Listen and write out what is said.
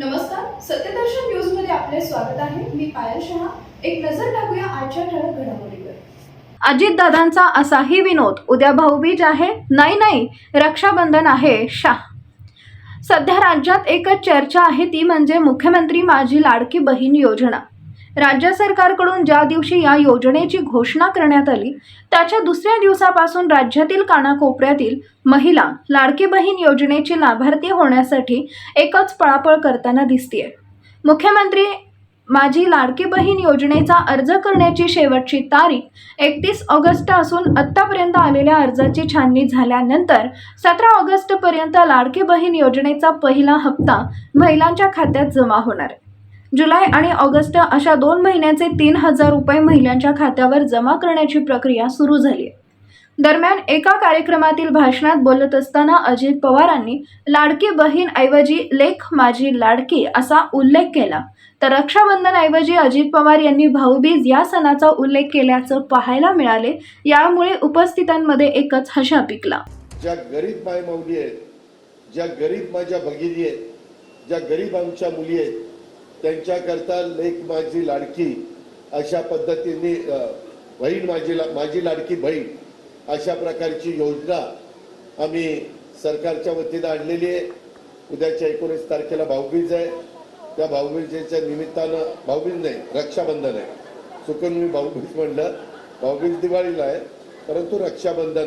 नमस्कार सत्यदर्शन न्यूजमध्ये आपले स्वागत आहे. मी पायल शहा. एक नजर टाकूया आजच्या ठळक घडामोडीवर. अजितदादांचा असाही विनोद उद्या भाऊबीज आहे. नाही नाही रक्षाबंधन आहे शाह. सध्या राज्यात एकच चर्चा आहे ती म्हणजे मुख्यमंत्री माझी लाडकी बहीण योजना. राज्य सरकारकडून ज्या दिवशी या योजनेची घोषणा करण्यात आली त्याच्या दुसऱ्या दिवसापासून राज्यातील कानाकोपऱ्यातील महिला लाडकी बहीण योजनेची लाभार्थी होण्यासाठी एकच पळापळ करताना दिसतीये. मुख्यमंत्री माझी लाडकी बहीण योजनेचा अर्ज करण्याची शेवटची तारीख एकतीस ऑगस्ट असून आत्तापर्यंत आलेल्या अर्जाची छाननी झाल्यानंतर सतरा ऑगस्टपर्यंत लाडकी बहीण योजनेचा पहिला हप्ता महिलांच्या खात्यात जमा होणार आहे. जुलै आणि ऑगस्ट अशा दोन महिन्याचे तीन हजार रुपये महिलांच्या खात्यावर जमा करण्याची प्रक्रिया सुरू झाली. आहे दरम्यान एका कार्यक्रमातील भाषणात बोलत असताना अजित पवारांनी लाडकी बहीण ऐवजी लेख माझी लाडकी असा उल्लेख केला. तर रक्षाबंधन ऐवजी अजित पवार यांनी भाऊबीज या सणाचा उल्लेख केल्याचं पाहायला मिळाले यामुळे उपस्थितांमध्ये एकच हशा पिकला. ज्या गरीब माय माऊली आहेत ज्या गरीब माझ्या भगिनी आहेत ज्या गरीब आमच्या मुली आहेत त्यांच्याकरता लेख माझी लाडकी अशा पद्धतीने बहीण माझी ला- माझी लाडकी बहीण अशा प्रकारची योजना आम्ही सरकारच्या वतीनं आणलेली आहे. उद्याच्या एकोणीस तारखेला भाऊबीज आहे. त्या भाऊबीजेच्या निमित्तानं भाऊबीज नाही रक्षाबंधन आहे. चुकून मी भाऊबीज म्हणलं भाऊबीज दिवाळीला आहे परंतु रक्षाबंधन